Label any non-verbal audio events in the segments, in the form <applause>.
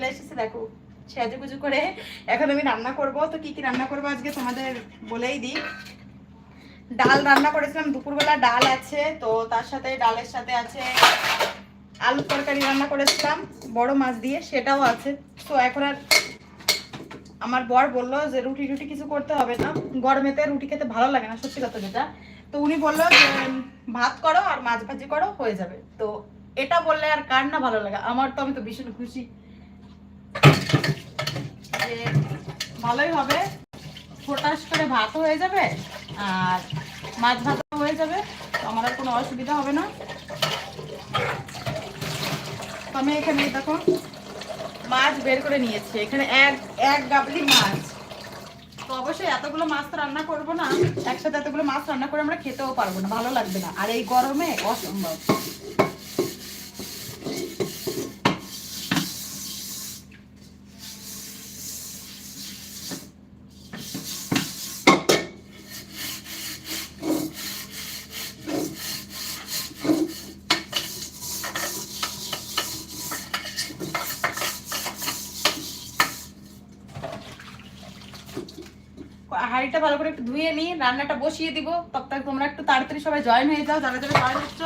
চলে এসেছি, দেখো সেজে গুজু করে এখন আমি রান্না করব। তো কি কি রান্না করব আজকে তোমাদের বলেই দিই। ডাল রান্না করেছিলাম, দুপুরবেলা ডাল আছে, তো তার সাথে, ডালের সাথে আছে আলু তরকারি রান্না করেছিলাম, বড় মাছ দিয়ে, সেটাও আছে। তো এখন আর আমার বর বলল যে রুটি রুটি কিছু করতে হবে না, গরমেতে রুটি খেতে ভালো লাগে না, সত্যি কথা যেটা। তো উনি বলল যে, ভাত করো আর মাছ ভাজি করো, হয়ে যাবে। তো এটা বললে আর কার না ভালো লাগে? আমার তো আমি তো ভীষণ খুশি। যে ভালোই হবে। ফোটাস করে ভাতও হয়ে যাবে আর মাছ ভাতও হয়ে যাবে। আমার কোনো অসুবিধা হবে না। আমি এখানে দেখো মাছ বের করে নিয়েছি। এখানে এক এক গাবলি মাছ। তো অবশ্যই এতগুলো মাছ তো রান্না করব না। একসাথে এতগুলো মাছ রান্না করে আমরা খেতেও পারব না, ভালো লাগবে না। আর এই গরমে অসম্ভব হাঁড়িটা ভালো করে একটু ধুয়ে নিই রান্নাটা বসিয়ে দিব। তখন তোমরা একটু তাড়াতাড়ি সবাই জয়েন হয়ে যাও, যারা যারা জয়েন হচ্ছ।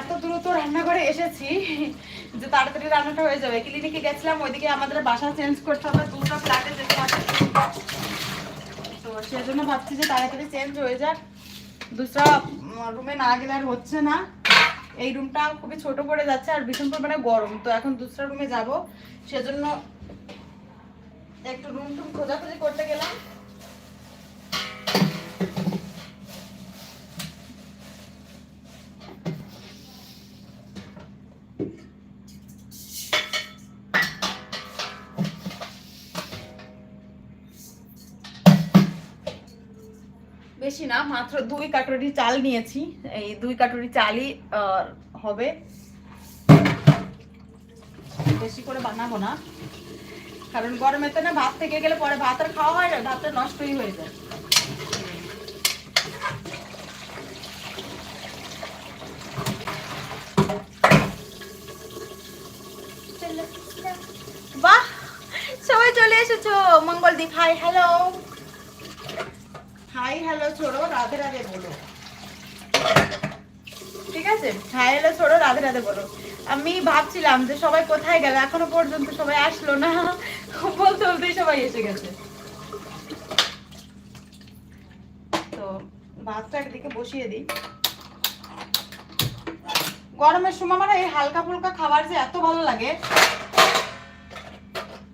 এত দ্রুত এসেছি যে তাড়াতাড়ি রান্নাটা হয়ে যাবে। ক্লিনিকে গেছিলাম, ওইদিকে আমাদের বাসা চেঞ্জ করতে হবে, দুটো ফ্ল্যাটে যেতে হবে। তো সেজন্য ভাবছি যে তাড়াতাড়ি চেঞ্জ হয়ে যাক। দুসরা রুমে না গেলে আর হচ্ছে না। এই রুমটা খুবই ছোট পড়ে যাচ্ছে আর ভীষণ পরিমাণে গরম। তো এখন দুসরা রুমে যাব। সেজন্য একটু রুম টুম খোঁজাখুঁজি করতে গেলাম। মাত্র দুই কাটুরি চাল নিয়েছি। এই দুই কাটুরি চালই হবে। বেশি করে বানাবো না। কারণ গরমে তো না ভাত থেকে গেলে পরে ভাত আর খাওয়া হয় না ভাতটা নষ্টই হয়ে যায়। বাহ! সবাই চলে এসেছ, Mangaldeep hi hello hi hello ছোড়ো Radhe Radhe বলো ঠিক আছে হাই হ্যালো ছোড়ো রাধে রাধে বলো আমি ভাবছিলাম যে সবাই কোথায় গেল এখনও পর্যন্ত সবাই আসলো না বলতে বলতেই সবাই এসে গেছে তো ভাতটা একদিকে বসিয়ে দিই গরমের সময় আমার এই হালকা ফুলকা খাবার যে এত ভালো লাগে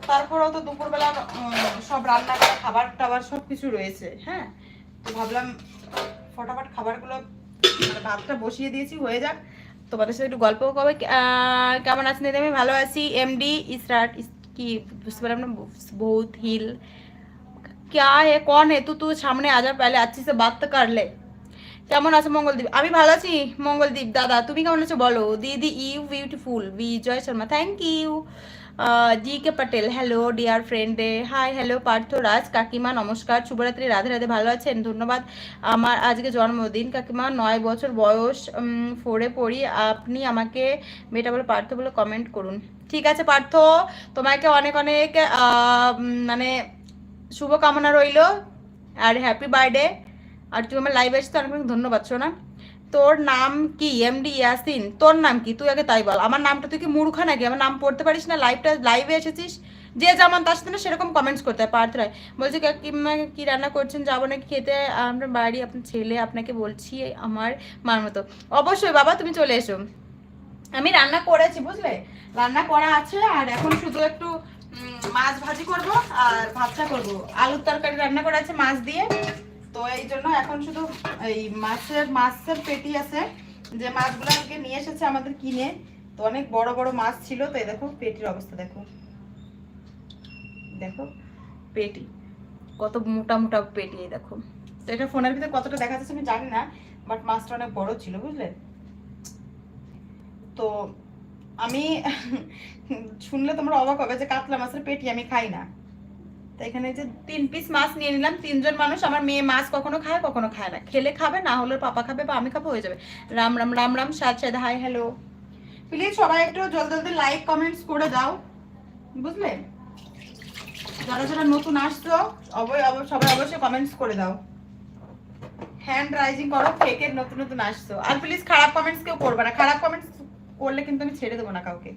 তারপরেও তো দুপুরবেলা সব রান্না করা খাবার টাবার সব কিছু রয়েছে হ্যাঁ ভাবলাম ফটাফট খাবারগুলো মানে ভাতটা বসিয়ে দিয়েছি হয়ে যাক তোমাদের সাথে একটু গল্প কবে কেমন আছেন দিদি আমি ভালো আছি এমডি ইসরাট ইস- কি বুঝতে পারলাম না বহুত হিল क्या है कौन है तू तू सामने आ जा पहले अच्छे से बात तो कर ले কেমন আছো মঙ্গলদীপ আমি ভালো আছি মঙ্গলদীপ দাদা তুমি কেমন আছো বলো দিদি you beautiful Bijoy Sharma thank you G K Patel hello dear friend hi hello Parth Raj কাকিমা, নমস্কার, শুভরাত্রি, রাধে রাধে, ভালো আছেন? ধন্যবাদ। আমার আজকে জন্মদিন। কাকিমা, নয় বছর বয়স ফোরে পড়ি। আপনি আমাকে মেয়েটা বলে পার্থ বলে কমেন্ট করুন। ঠিক আছে, পার্থ, তোমাকে অনেক অনেক মানে শুভকামনা রইল। আর হ্যাপি বার্থডে আর তুমি আমার লাইভ আসতে অনেক অনেক ধন্যবাদ শোনা তোর নাম কি? এমডি ইয়াসিন তোর নাম কি? তুই আগে তাই বল। আমার নামটা তুই কি মূর্খা নাকি? আমার নাম পড়তে পারিস না? লাইভটা লাইভে এসেছিস? যে যেমন তার সাথে না সেরকম কমেন্টস করতে হয় পার্থ রায় বলছে, কি রান্না করছেন? যাব নাকি খেতে? আমরা বাড়ি, আপনার ছেলে, আপনাকে বলছি আমার মার মতো। অবশ্যই বাবা, তুমি চলে এসো। আমি রান্না করেছি, বুঝলে? রান্না করা আছে, আর এখন শুধু একটু মাছ ভাজি করব, আর ভাতটা করব। আলুর তরকারি রান্না করা আছে মাছ দিয়ে। তো এই জন্য এখন শুধু এই মাছের মাছের পেটি আছে। যে মাছগুলো আজকে নিয়ে এসেছে আমাদের কিনে, তো অনেক বড় বড় মাছ ছিল, তো এই দেখো পেটির অবস্থা, দেখো। দেখো পেটি, কত মোটা মোটা পেটি এই দেখো। তো এটা ফোনের ভিতরে কতটা দেখা যাচ্ছে আমি জানি না বাট মাছটা অনেক বড় ছিল, বুঝলে? তো আমি <laughs> শুনলে তোমরা অবাক হবে যে কাতলা মাছের পেটি আমি খাই না। তো এখানে যে তিন পিস মাছ নিয়ে নিলাম। তিনজন মানুষ, আমার মেয়ে মাছ কখনো খায় কখনো খায় না। খেলে খাবে, না হলে পাপা খাবে বা আমি খাব, হয়ে যাবে। Ram Ram Ram Ram, Saad Saad, hi, hello. Please সবাই একটু জলদি জলদি লাইক কমেন্টস করে দাও। বুঝলে? যারা যারা নতুন আসছো অবশ্যই সবাই অবশ্যই কমেন্টস করে দাও। হ্যান্ড রাইজিং করো ফেকের নতুন নতুন আসছো। আর প্লিজ খারাপ কমেন্টস কেউ করবে না। খারাপ কমেন্টস করলে কিন্তু আমি ছেড়ে দেবো না কাউকে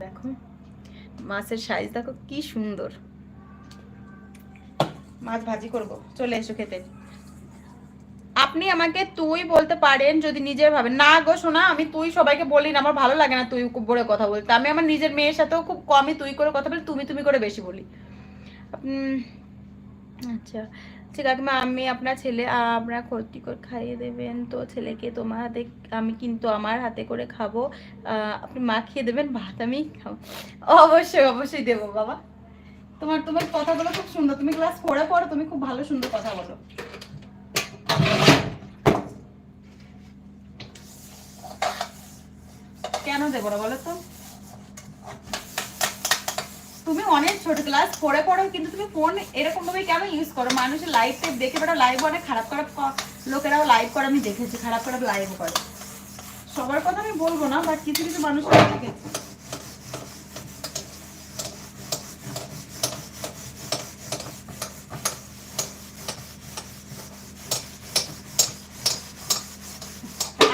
দেখো মাছের সাইজ দেখো কি সুন্দর। মাছ ভাজি করব, চলে এসো খেতে। আপনি আমাকে তুই বলতে পারেন যদি নিজের ভাবে। না গো শোনা আমি তুই সবাইকে বলি না, আমার ভালো লাগে না তুই বলে কথা বলতে। আমি আমার নিজের মেয়ের সাথেও খুব কমই তুই করে কথা বলি তুমি তুমি করে বেশি বলি। আচ্ছা। ঠিক আছে কাকিমা আমি আপনার ছেলে আপনার ক্ষতি করে খাইয়ে দেবেন। তো ছেলেকে তোমার হাতে, আমি কিন্তু আমার হাতে করে খাব। আপনি মাখিয়ে দেবেন, ভাত আমি খাব। অবশ্যই অবশ্যই দেবো, বাবা। তোমার তোমার কথাগুলো খুব সুন্দর। তুমি ক্লাস ফোরে পড়ো, তুমি খুব ভালো, সুন্দর কথা বলো। কেন দেবো না বলো তো? তুমি অনেক ছোট ক্লাস পড়ে পড়ো কিন্তু তুমি ফোন এরকম ভাবে কেন ইউজ করো? মানুষের লাইভ টাইপ দেখে বেটা লাইভ অনেক খারাপ খারাপ লোকেরাও লাইভ করে, আমি দেখেছি, খারাপ খারাপ লাইভ করে। সবার কথা আমি বলব না বাট কিছু কিছু মানুষ দেখেছি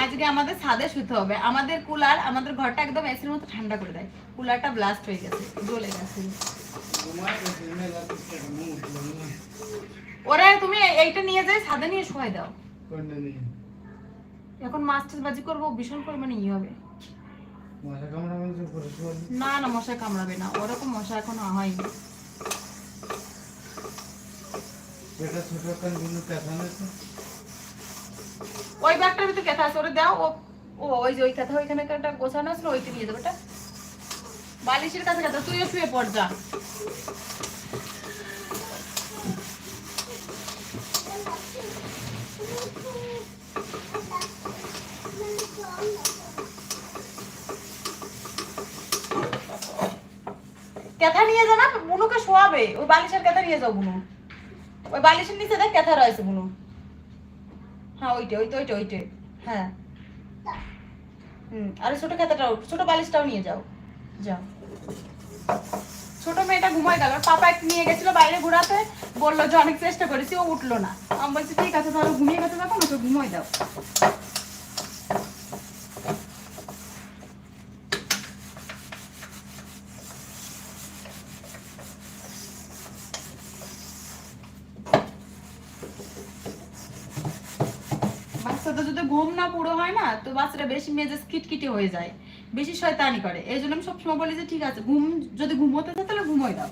আজকে আমাদের ছাদে শুতে হবে। আমাদের কুলার আমাদের ঘরটা একদম এসির মতো ঠান্ডা করে দেয়। কুলারটা ব্লাস্ট হয়ে গেছে জ্বলে গেছে। ওরা তুমি এইটা নিয়ে যাই, ছাদে নিয়ে শোয়াই দাও। এখন মাছ টাছ বাজি করব, ভীষণ পরিমাণে ই হবে। না না, মশা কামড়াবে না। ওরকম মশা এখনও হয়নি। ওই ব্যাগটার ভিতরে কেথা আছে? দাও, ও ওই যে ওই কথা, ওইখানে একটা গোছানো আছে ওইটা নিয়ে যাব, ওটা? বালিশের কাছে কাছে তুইও শুয়ে পড়, যা। কেথা নিয়ে যা না বুনুকে শোয়াবে। ওই বালিশের কেথা নিয়ে যাও বুনু ওই বালিশের নিচে দেখ কেথা রয়েছে বুনু হ্যাঁ ওইটা ওইটা ওইটা ওইটা। হ্যাঁ। হুম, আরে ছোট খাতাটাও, ছোট বালিশটাও নিয়ে যাও। যাও। ছোট মেয়েটা ঘুমায় গেল। পাপা একটু নিয়ে গেছিল বাইরে ঘোরাতে। বলল যে অনেক চেষ্টা করেছি, ও উঠল না। আমি বলছি, ঠিক আছে, তাহলে ঘুমিয়ে গেছে যখন, ওকে ঘুমোয় দাও। ঘুম না পুরো হয় না, তো বাচ্চাটা বেশি মেজাজ খিটখিটে হয়ে যায়। বেশি শয়তানি করে। এই জন্য আমি সবসময় বলি যে, ঠিক আছে, ঘুম, যদি ঘুমোতে চায় তাহলে ঘুমোই দাও।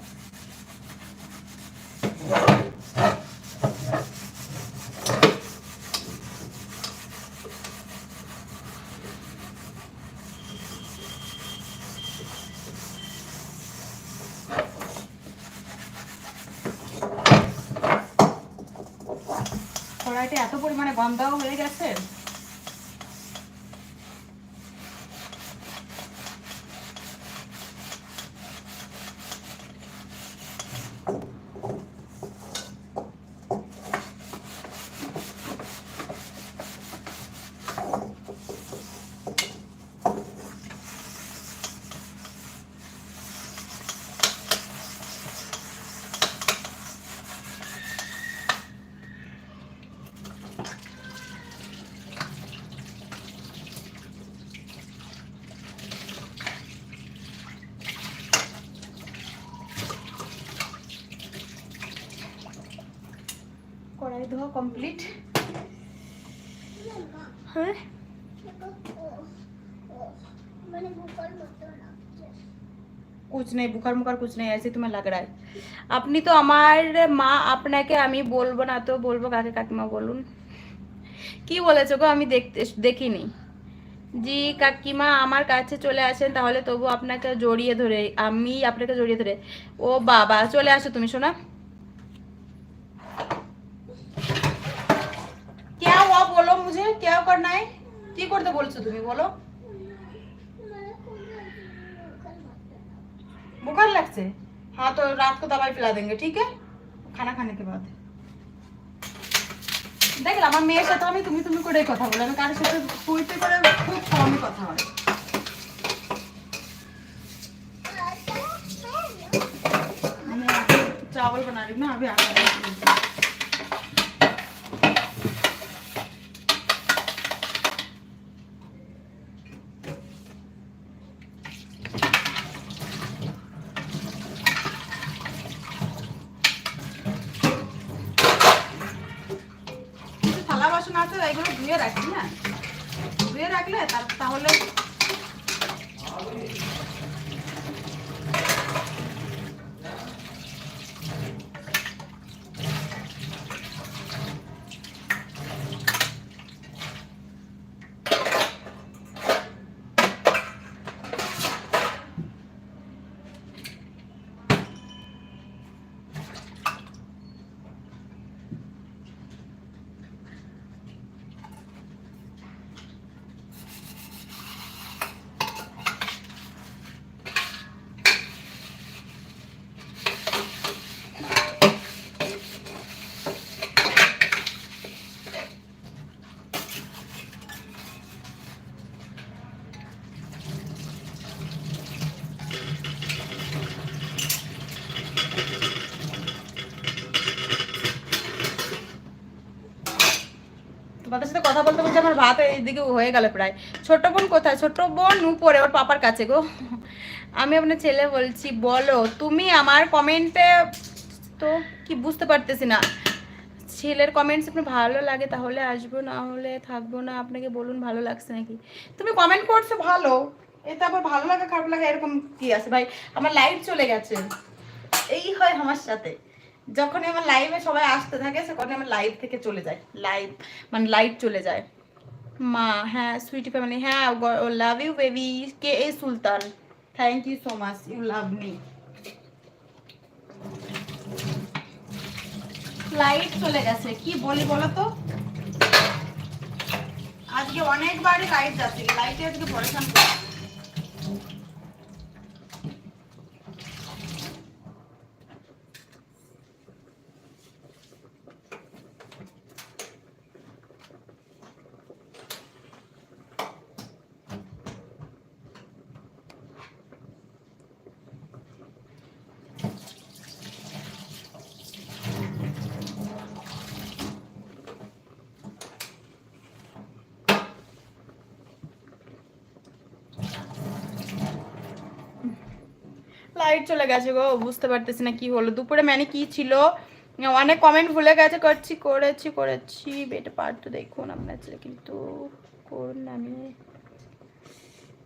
কড়াইটা এত পরিমাণে গন্ধাও হয়ে গেছে। কমপ্লিট হ্যাঁ মানে ভূগোল মতো লাগছে कुछ नहीं बुखार मुखार कुछ नहीं ऐसे तुम्हें लग रहा है আপনি তো আমার মা আপনাকে আমি বলবো না তো বলবো কাকে কাকিমা বলুন কি বলেছো গো আমি দেখতে দেখিনি জি কাকিমা আমার কাছে চলে আসেন তাহলে তবু আপনাকে জড়িয়ে ধরে আমি আপনাকে জড়িয়ে ধরে ও বাবা চলে আসো তুমি শোনা क्या हुआ बोलो मुझे? क्या करना কি করতে বলছো তুমি বলো बुखार লাগছে हाँ, तो रात को दवाई पिला देंगे, ठीक है? खाना खाने के बाद। দেখলাম আমার মেয়ের সাথে আমি তুমি তুমি করে কথা বলি। আমি কারোর সাথে তুইতে করে খুব কমই কথা হয়। चावल बना रही हूँ ना ভাত এইদিকে হয়ে গেল প্রায়। ছোট বোন কোথায়? ছোট বোন উপরে, ওর পাপার কাছে গো। আমি আপনার ছেলে বলছি, বলো, তুমি আমার কমেন্টে তো কি বুঝতে পারতেছি না। ছেলের কমেন্টস আপনার ভালো লাগে, তাহলে আসব, না হলে থাকব না, আপনাকে বলুন ভালো লাগছে নাকি? তুমি কমেন্ট করছ, ভালো। এতে আবার ভালো লাগা, খারাপ লাগা, এরকম কি আছে? ভাই, আমার লাইট চলে গেছে। এই হয় আমার সাথে। যখনই আমার লাইভে সবাই আসতে থাকে তখনই আমার লাইভ থেকে চলে যায়। লাইভ মানে লাইট চলে যায়। মা হ্যাঁ সুইটি ফ্যামিলি হ্যাঁ love you baby K A Sultan? Thank you so much you love me light চলে গেছে, কি বলি বলো তো? আজকে অনেকবারই লাইট যাচ্ছে লাইটে আজকে পরেশান করে লাইট চলে গেছে গো, বুঝতে পারতেছি না কি হলো। দুপুরে মানে কি ছিল? অনেক কমেন্ট ভুলে গেছে, করছি, করেছি করেছি। বেটা পার্ট তো দেখুন, আপনার ছেলে কিন্তু করুন নামিয়ে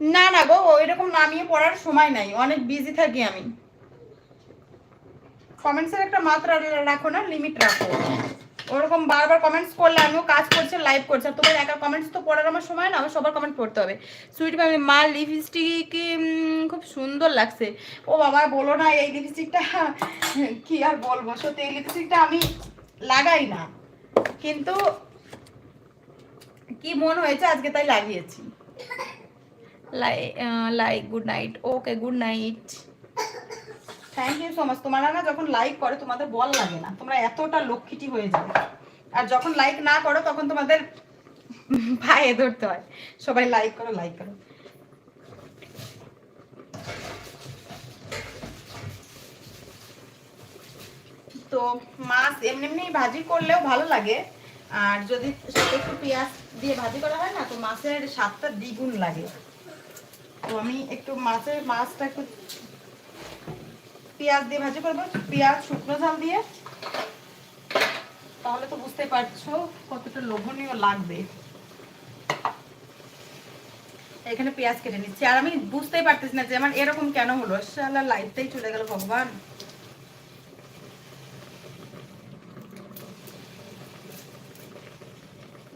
না না গো ওইরকম নামিয়ে পড়ার সময় নাই, অনেক বিজি থাকি আমি। কমেন্টসের একটা মাত্রা রাখো না লিমিট রাখো। ওরকম বারবার কমেন্টস করলে আমিও কাজ করছি লাইভ করছি। আর তোমার একা কমেন্টস তো পড়ার আমার সময় না আমার সবার কমেন্ট পড়তে হবে। সুইট ফ্যামিলি মা লিপস্টিক খুব সুন্দর লাগছে। ও বাবা বলো না এই লিপস্টিকটা কি আর বলব? সত্যি এই লিপস্টিকটা আমি লাগাই না। কিন্তু কি মন হয়েছে আজকে তাই লাগিয়েছি। Like good night okay good night thank you so much তোমরা না যখন লাইক করে, তোমাদের বল লাগে না। তোমরা এতটা লক্ষ্মীটি হয়ে যাবে। আর যখন লাইক না করো, তখন তোমাদের পায়ে ধরতে হয়। সবাই লাইক করো লাইক করো। তো মাছ এমনি এমনি ভাজি করলেও ভালো লাগে। আর যদি একটু পেঁয়াজ দিয়ে ভাজি করা হয় না, তো মাছের স্বাদটা দ্বিগুণ লাগে। তো আমি একটু মাছের মাছটা একটু পেঁয়াজ দিয়ে ভাজি করব পেঁয়াজ, শুকনো ঝাল দিয়ে। তাহলে তো বুঝতে পারছ কতটা লোভনীয় লাগবে। এখানে পেঁয়াজ কেটে নিচ্ছি। আর আমি বুঝতেই পারতেছি না যে আমার এরকম কেন হলো। শালা লাইটটাই চলে গেল ভগবান।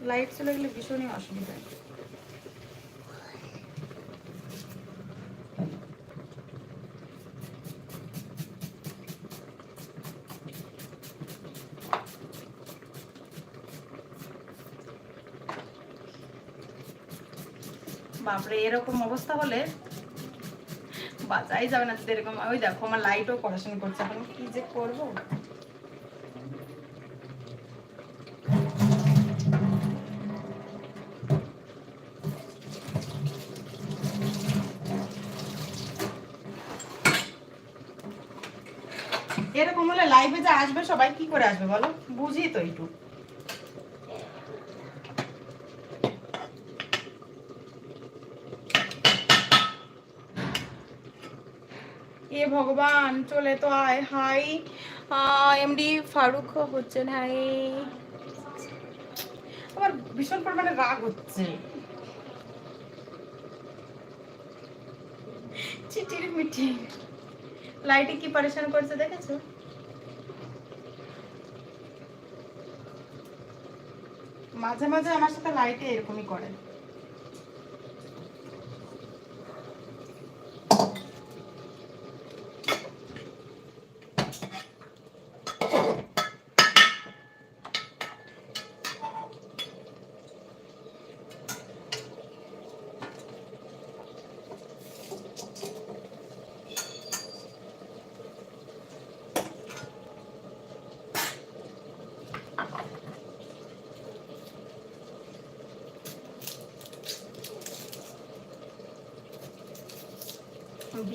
লাইট চলে গেলে ভীষণই অসুবিধা। বাপরে এরকম অবস্থা হলে বাঁচাই যাবে না এরকম ওই দেখো, আমার লাইটও পড়াশোনা করছে। এখন কি যে করব? এরকম হলে লাইভে যে আসবে, সবাই কি করে আসবে বলো? বুঝি তো একটু এ ভগবান, চলে তো আয়, হাই। এমডি ফারুক হচ্ছেন, হাই। আমার ভীষণ পরিমাণে রাগ হচ্ছে। চিটির মিটি লাইটে কি পারেশান করছে দেখেছ? মাঝে মাঝে আমার সাথে লাইটে এরকমই করে।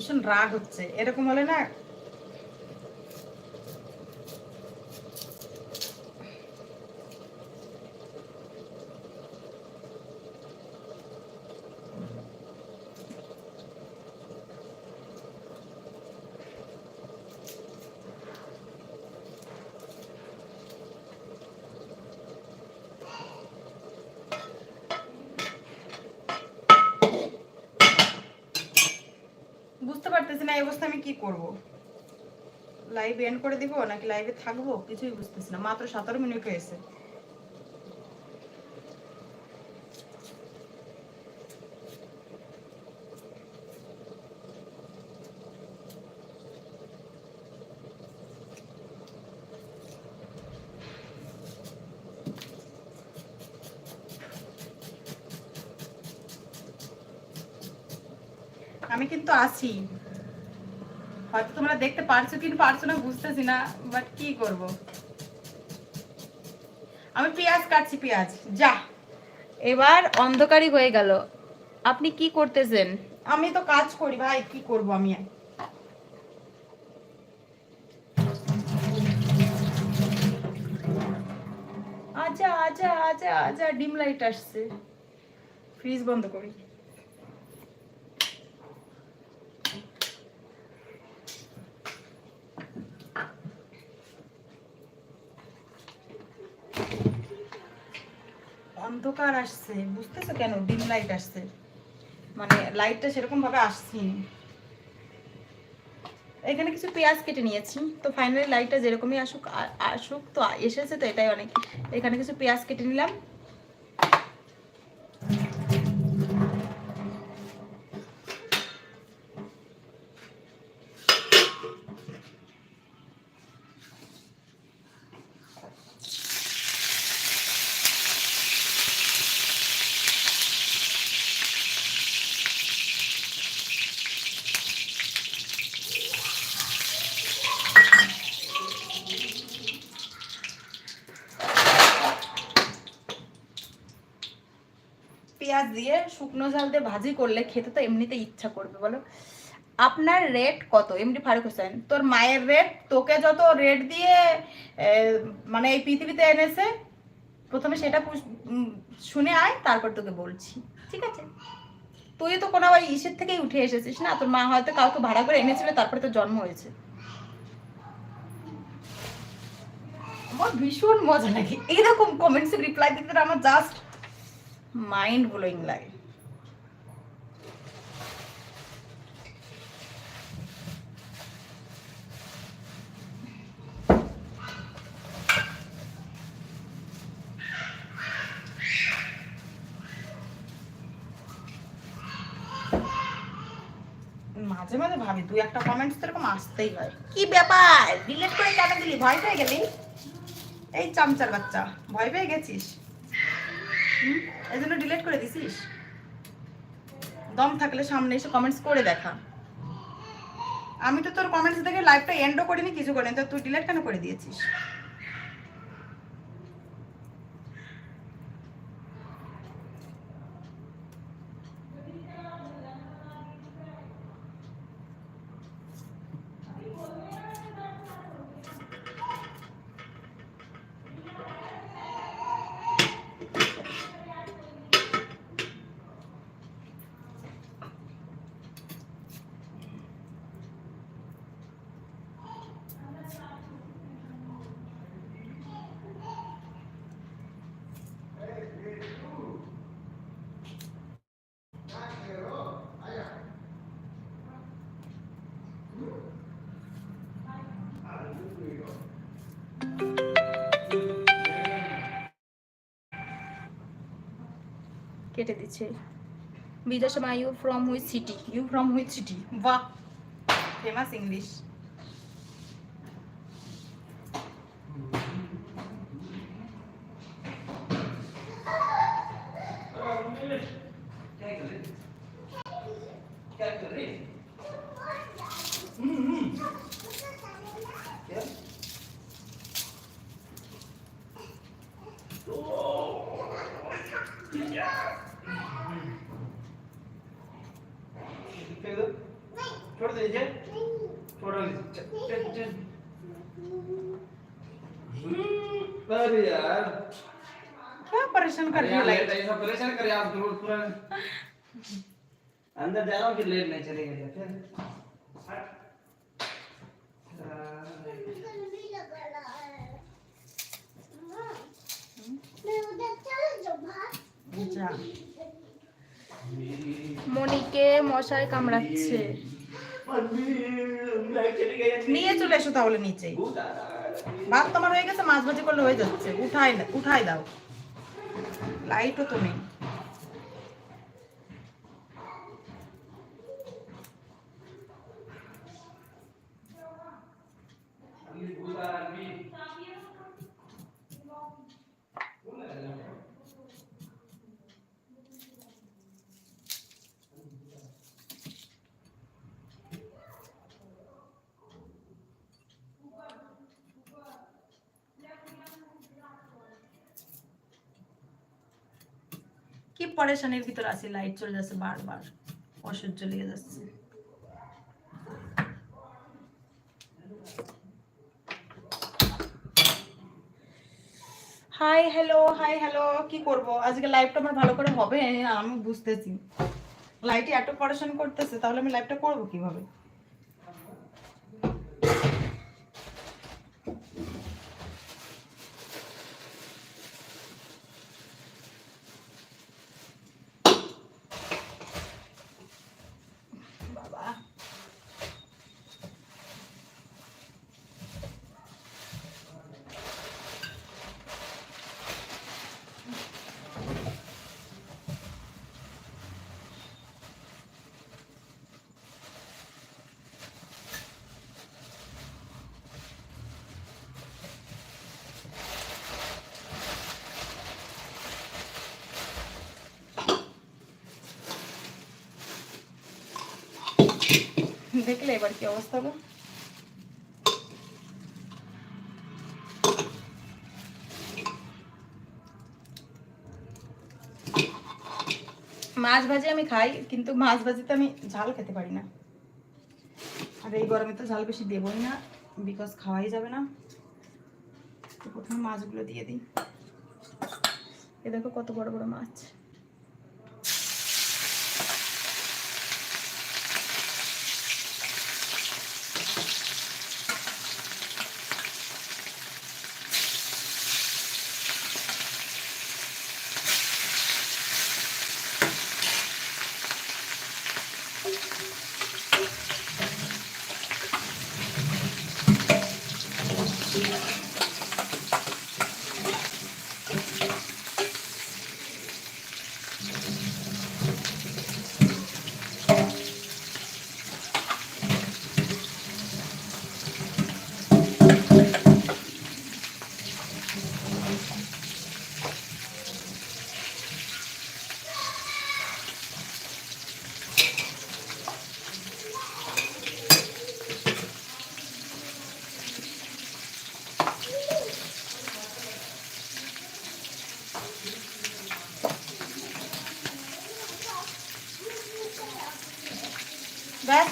ভীষণ রাগ হচ্ছে। এরকম হলে না বুঝতে পারতেছি না এই অবস্থা আমি কি করব? লাইভ এন্ড করে দিব নাকি লাইভে থাকব? কিছুই বুঝতেছি না। মাত্র সতেরো মিনিট হয়েছে। আমি কিন্তু আছি। হয়তো তোমরা দেখতে পারছ কি পারছ না বুঝতেছি না বাট কি করব? আমি পেঁয়াজ কাটছি পেঁয়াজ। যা। এবার অন্ধকারই হয়ে গেল। আপনি কি করতেছেন? আমি তো কাজ করি ভাই কি করব আমি? আচ্ছা আচ্ছা আচ্ছা আচ্ছা ডিম লাইট আসছে। ফ্রিজ বন্ধ করি। অন্ধকার আসছে, বুঝতেছো কেন? ডিম লাইট আসছে। মানে লাইটটা সেরকম ভাবে আসছে এখানে কিছু পেঁয়াজ কেটে নিয়েছি। তো ফাইনালি লাইটটা যেরকমই আসুক আসুক, তো এসেছে তো এটাই অনেক। এখানে কিছু পেঁয়াজ কেটে নিলাম পেঁয়াজ দিয়ে শুকনো ঝাল দিয়ে ভাজি করলে খেতে তো এমনিতে ইচ্ছা করবে, বলো? আপনার রেট কত? এমডি ফারুক হোসেন, তোর মায়ের রেট তোকে যত রেট দিয়ে মানে এই পৃথিবীতে এনেছে, প্রথমে সেটা শুনে আয়, তারপর তোকে বলছি, ঠিক আছে? তুই তো কোনো ওই ইসের থেকেই উঠে এসেছিস না? তোর মা হয়তো কাউকে ভাড়া করে এনেছিল, তারপরে তোর জন্ম হয়েছে। আমার ভীষণ মজা লাগে। এরকম কমেন্টসে রিপ্লাই দিতে আমার জাস্ট মাইন্ড ব্লোয়িং লাগে মাঝে মাঝে ভাবি, দুই একটা কমেন্টস তো এরকম আসতেই হয়। কি ব্যাপার? ডিলেট করে কেন দিলি? ভয় পেয়ে গেলি? এই চামচার বাচ্চা, ভয় পেয়ে গেছিস? হুম? এই জন্য ডিলেট করে দিছিস? দম থাকলে সামনে এসে কমেন্টস করে দেখা। আমি তো তোর কমেন্টস দেখে লাইভটা এন্ডও করিনি, কিছু করিনি। তো তুই ডিলেট কেন করে দিয়েছিস? কেটে দিচ্ছে। বিদ্যাসমা you from which city you from which city বাহ ফেমাস ইংলিশ Thank. परेशान कर रही हो यार, लाइट ऐसा परेशान करे आप जरूर पूरा अंदर जा रहा हूँ कि लेट नहीं चलेगा क्या फिर যা। মনিকে মশায় কামড়াচ্ছে নিয়ে চলে এসো তাহলে নিচে ভাত তোমার হয়ে গেছে মাছ ভাজি করলে হয়ে যাচ্ছে উঠাই উঠাই দাও লাইটও তো নেই কি পরেশানির ভিতর আছি লাইট চলে যাচ্ছে বারবার, অসহ্য লেগে যাচ্ছে। হাই হ্যালো হাই হ্যালো কি করব? আজকে লাইভটা আমার ভালো করে হবে, আমি বুঝতেছি। লাইটে এত পড়াশোনা করতেছে, তাহলে আমি লাইভটা করব কীভাবে? দেখলে এবার কি অবস্থা হলো মাছ ভাজি আমি খাই, কিন্তু মাছ ভাজিতে আমি ঝাল খেতে পারি না। আর এই গরমে তো ঝাল বেশি দেবই না বিকজ খাওয়াই যাবে না। তো প্রথমে মাছগুলো দিয়ে দিই। এ দেখো কত বড় বড় মাছ।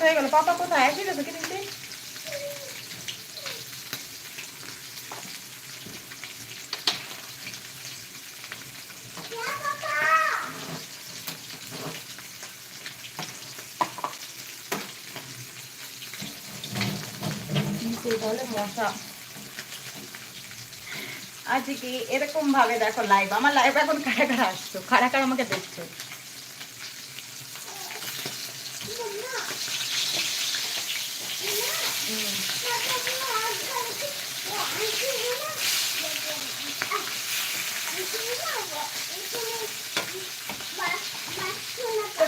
হয়ে গেল। পাপা কোথায়? ঠিক আছে কি মশা। আজকে এরকম ভাবে দেখো লাইভ আমার লাইভ এখন কারা কারা আসছো কারা কারা আমাকে দেখছ?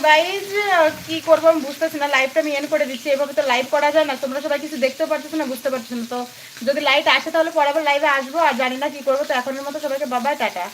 গাইজ কি করব আমি বুঝতেছি না লাইভটা আমি এন করে দিচ্ছি। এভাবে তো লাইভ করা যায় না, তোমরা সবাই কিছু দেখতে পারতেছো না, বুঝতে পারছ না। তো যদি লাইট আসে তাহলে পরে আবার লাইভে আসব, আর জানি না কি করব, তো এখনের মতো সবাইকে বাবা টাটা।